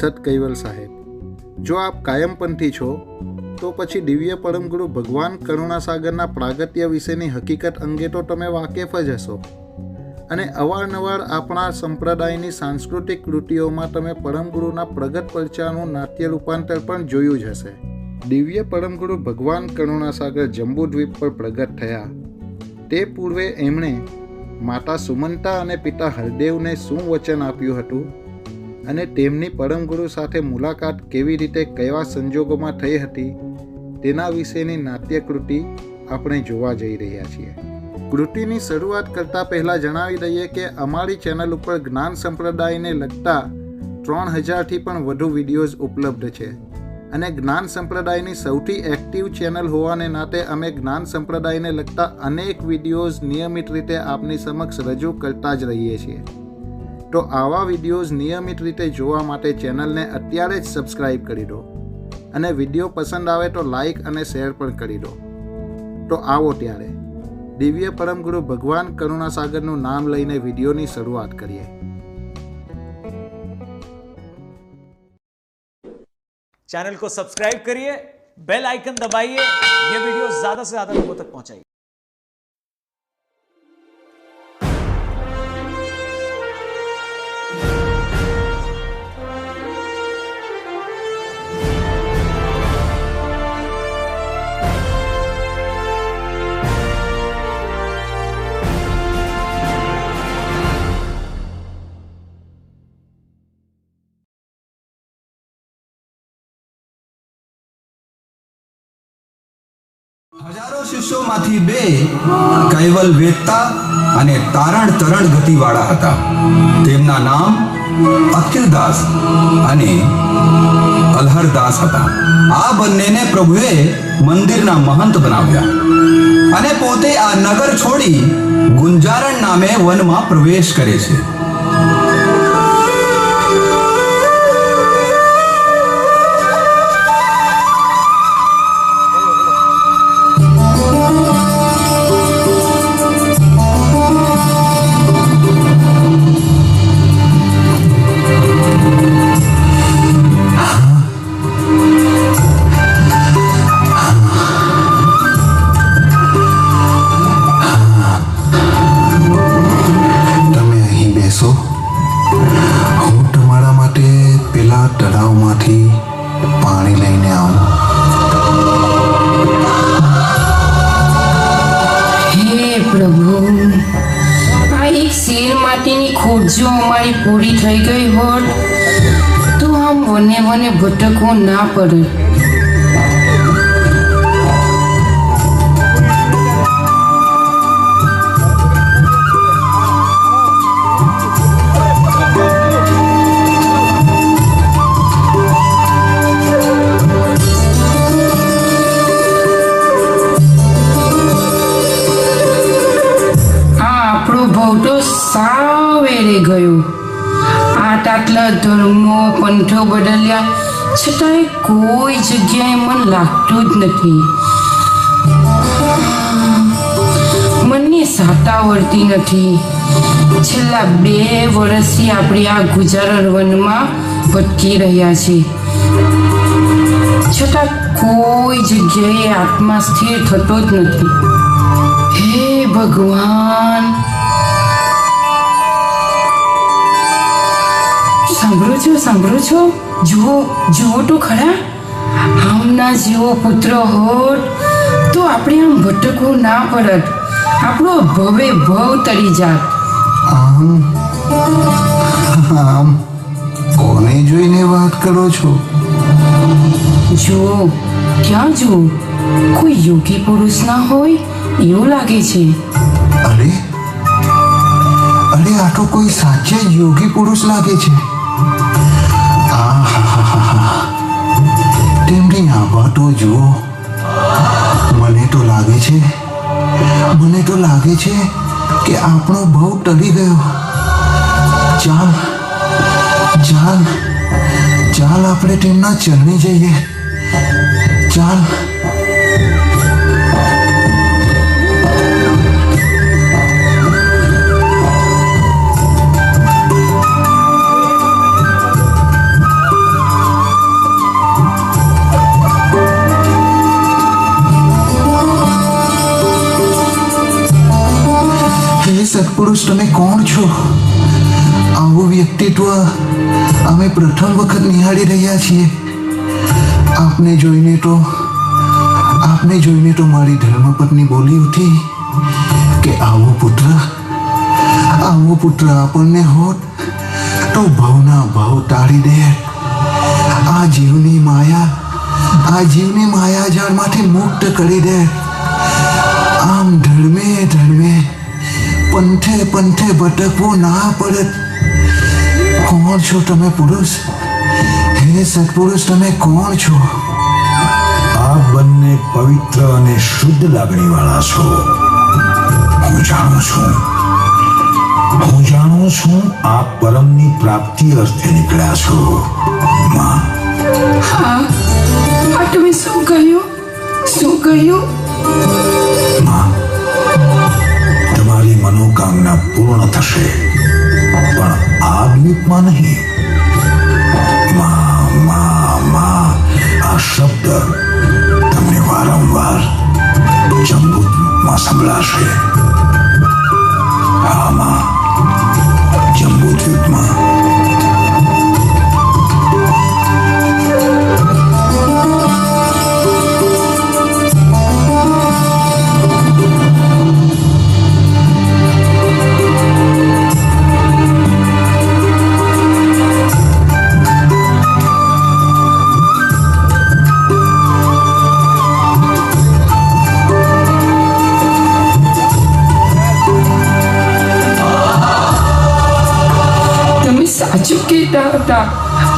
સત કૈવલ સાહેબ. જો આપ કાયમપંથી છો, તો પછી દિવ્ય પરમગુરુ ભગવાન કરુણાસાગરના પ્રાગત્ય વિશેની હકીકત અંગે તો તમે વાકેફ જ હશો. અને અવારનવાર આપણા સંપ્રદાયની સાંસ્કૃતિક કૃતિઓમાં તમે પરમગુરુના પ્રગટ પરચાનું નાટ્ય રૂપાંતર પણ જોયું જ હશે. દિવ્ય પરમગુરુ ભગવાન કરુણાસાગર જંબુદ્વીપ પર પ્રગટ થયા. તે પૂર્વે એમણે માતા સુમંતા અને પિતા હરદેવને શું વચન આપ્યું હતું? અને તેમની પરમગુરુ સાથે મુલાકાત કેવી રીતે, કેવા સંજોગોમાં થઈ હતી, તેના વિશેની નાટ્યકૃતિ આપણે જોવા જઈ રહ્યા છીએ. કૃતિની શરૂઆત કરતાં પહેલાં જણાવી દઈએ કે અમારી ચેનલ ઉપર જ્ઞાન સંપ્રદાયને લગતા ત્રણ હજારથી પણ વધુ વિડીયોઝ ઉપલબ્ધ છે. અને જ્ઞાન સંપ્રદાયની સૌથી એક્ટિવ ચેનલ હોવાને નાતે અમે જ્ઞાન સંપ્રદાયને લગતા અનેક વિડીયોઝ નિયમિત રીતે આપની સમક્ષ રજૂ કરતા જ રહીએ છીએ. તો આવા વિડીયોઝ નિયમિત રીતે જોવા માટે ચેનલને અત્યારે જ સબસ્ક્રાઇબ કરી દો અને વિડીયો પસંદ આવે તો લાઈક અને શેર પણ કરી દો તો આવો ત્યારે દિવ્ય પરમગુરુ ભગવાન કરુણાસાગરનું નામ લઈને વિડીયોની શરૂઆત કરીએ चैनल को सब्सक्राइब करिए बेल आइकन दबाइए ये वीडियो ज्यादा से ज्यादा लोगों तक पहुंचाइए શિષ્યોમાંથી બે કૈવલ વેદતા અને તારણ તરણ ગતિવાળા હતા. તેમના નામ અખિલદાસ અને અલહરદાસ હતા. આ બંનેને પ્રભુએ મંદિરના મહંત બનાવ્યા અને પોતે આ નગર છોડી ગુંજારણ નામે વનમાં પ્રવેશ કરે છે. તળાવમાંથી પાણી લઈને આવું. પ્રભુ, આ એક શેર માટેની ખોટ જો અમારી પૂરી થઈ ગઈ હોત, તો આમ વને વને ભટકવું ના પડે. આટ આટલા ધર્મો પંથો બદલ્યા છતાંય કોઈ જગ્યાએ મન લાગતું જ નથી. મનની સાતા વળતી નથી. છેલ્લા બે વર્ષથી આપણે આ ગુજારા વનમાં ભટકી રહ્યા છીએ છતાં કોઈ જગ્યાએ આત્મા સ્થિર થતો જ નથી. હે ભગવાન! સાંભળો છો સાંભળો છો? જુઓ જુઓ તો ખરા. આમના જેવો પુત્ર હોત તો આપણે આમ ભટકવું ના પડત. આપણો ભવે ભવ તરી જાત. આમ? આમ? કોને જોઈને વાત કરો છો? જુઓ ક્યાં જુઓ? કોઈ યોગી પુરુષ ના હોય? એવું લાગે છે. અરે? અરે આ તો કોઈ સાચે યોગી પુરુષ લાગે છે. તેમની આ વાતો જુઓ મને તો લાગે છે, મને તો લાગે છે કે આપણો ભાવ ટળી ગયો. ચાલ ચાલ ચાલ આપણે તેમના ચરણી જઈએ. ચાલ તમે કોણ છો? આવું વ્યક્તિત્વ અમે પ્રથમ વખત નિહાળી રહ્યા છીએ. આપને જોઈને તો, આપને જોઈને તો મારી ધર્મપત્ની બોલી ઉઠી કે, આવો પુત્ર આવો પુત્ર, આપણને હોત તો ભાવના ભાવ તાળી દે આ જીવની માયા, આ જીવની માયાજાળમાંથી મુક્ત કરી દે આમ ધર્મે ધર્મે પંથે પંથે ભટકવું ના પડે. કોણ છો તમે પુરુષ? હે સત્પુરુષ તમે કોણ છો? આપ બંને પવિત્ર અને શુદ્ધ લાગણીવાળા છો. હું જાણું છું. હું જાણું છું આપ પરમની પ્રાપ્તિ અર્થે નીકળ્યા છો. માં. હા તમે શું કહ્યું? શું કહ્યું? થશે પણ આ દ્વીપમાં નહીં માં માં આ શબ્દ તમને વારંવાર જંબુ દ્વીપમાં સંભળાશે સાચું કહેતા હતા.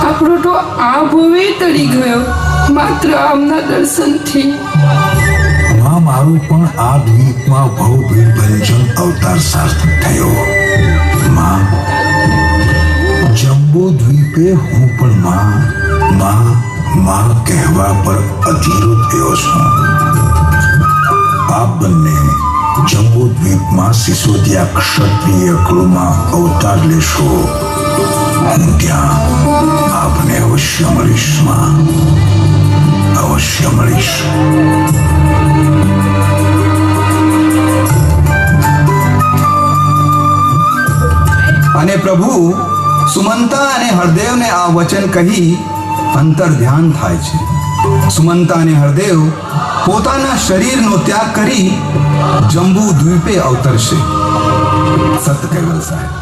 આપણો તો આ ભવે તળી ગયો. માત્ર આમના દર્શનથી. માં મારું પણ આ દ્વીપમાં ભવ ભંજન અવતાર સાર્થક થયો. માં, જમ્બો દ્વીપે હું પણ માં માં માં કહેવા પર અધીરો થયો છું. આપ બંને જમ્બો દ્વીપમાં સિસોદિયા ક્ષત્રિય કુળમાં અવતાર લેશો. હું ત્યાં આપને અવશ્ય મળીશમાં અવશ્ય અને પ્રભુ સુમંતા અને હરદેવને આ વચન કહી અંતર ધ્યાન થાય છે સુમંતા અને હરદેવ પોતાના શરીરનો ત્યાગ કરી જંબુ દ્વીપે અવતરશે સત કૈવલ સાહેબ